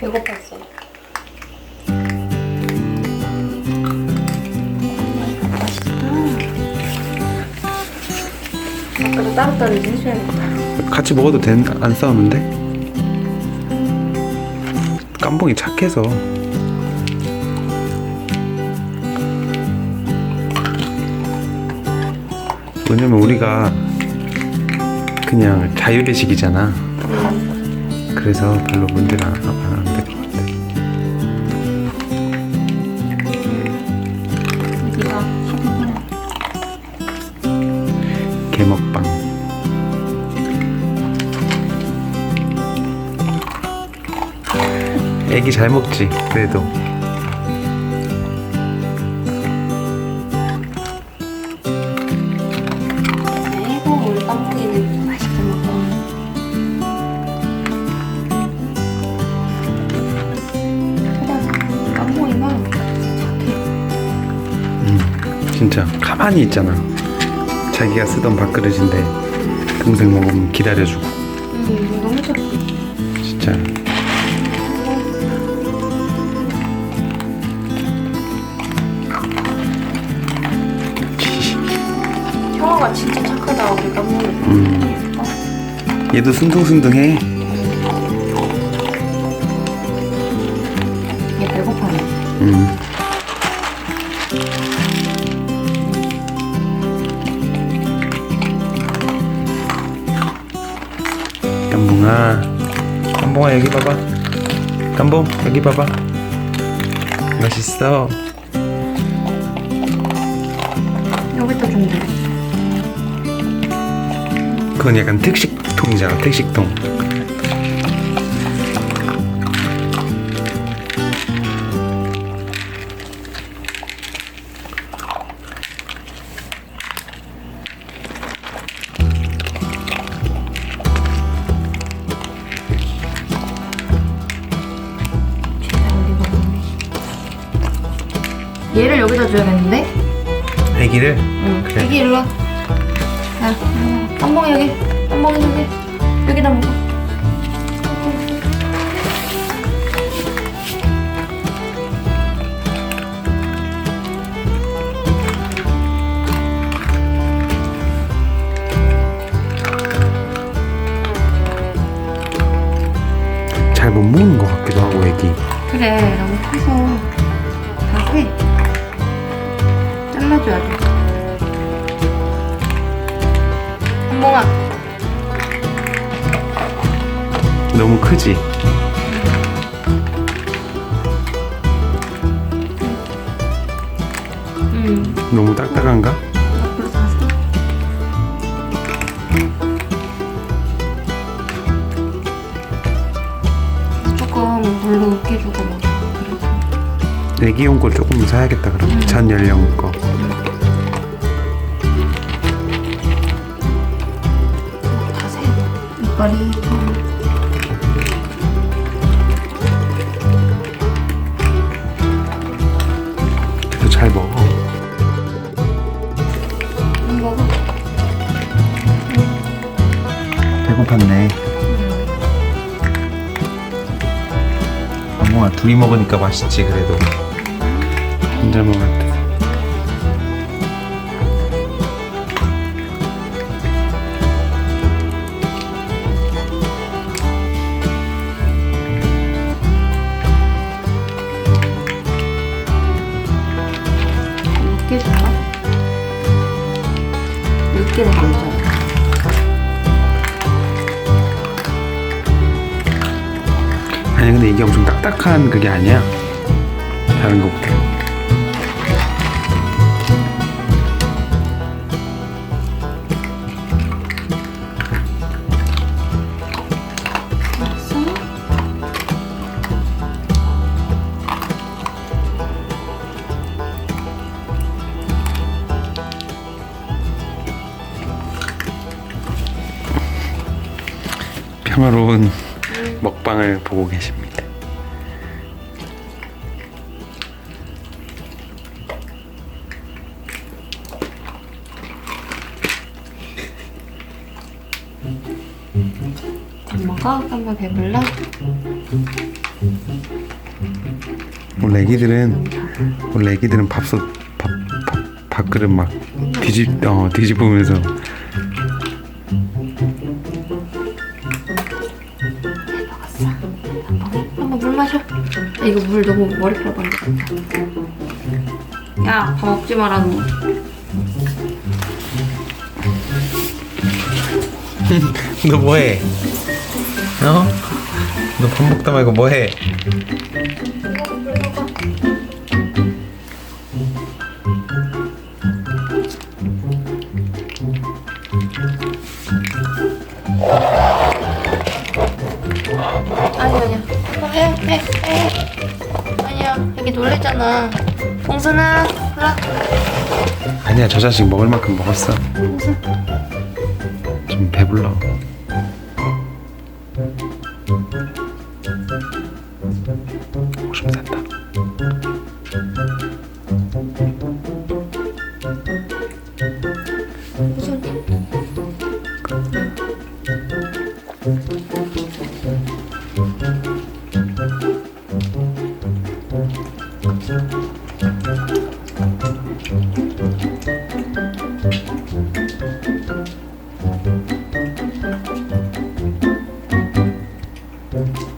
배고팠어. 아까도 따로따로 해줘야겠다. 같이 먹어도 된, 안 싸우는데? 깜봉이 착해서 왜냐면 우리가 그냥 자유배식이잖아 그래서 별로 문제가 안될 것 같아 개먹방. 애기 잘 먹지 그래도 진짜 가만히 있잖아 자기가 쓰던 밥그릇인데 동생 먹으면 기다려주고 응 너무 착해. 진짜 형아가 진짜 착하다 우리 깜봉이. 음. 어? 얘도 순둥순둥해 얘 배고파네. 음. 깜봉아. 깜봉아 여기 봐봐. 깜봉 여기 봐봐. 맛있어. 여기다 좀 돼. 그건 약간 특식통이잖아 특식통 얘를 여기다 줘야겠는데? 애기를 응. 그래. 여기 일로 와. 야, 음, 깜봉이 여기. 깜봉이 여기. 여기다 먹어. 잘 못 먹는 것 같기도 하고 애기 그래, 너무 커서 다 해. 잘라줘야 돼. 깜봉아. 너무 크지? 응. 너무 딱딱한가? 조금 물로 으깨주고 막 그래. 애기용 걸 조금 사야겠다 그럼 전 연령 거 이빨이. 그래도 잘 먹어 음, 먹어. 배고팠네 어머가 둘이 먹으니까 맛있지 그래도 혼자 먹을 때 아니 근데 이게 엄청 딱딱한 그게 아니야 다른 거보다 알았어? 평화로운 먹방을 보고 계십니다 잘 먹어? 깜빡 배불러? 원래 애기들은 원래 애기들은 밥솥 밥, 밥 밥그릇 막 뒤집 어 뒤집으면서 아, 이거 물 너무 머리카락 만졌다. 야, 밥 먹지 마라 너. 너 뭐해? 어? 너 밥 먹다 말고 뭐해? 아니 아니야. 한번 해, 해, 해. 여기 놀랬잖아. 봉순아, 올라. 아니야 저 자식 먹을 만큼 먹었어. 봉순. 좀 배불러. Thank you.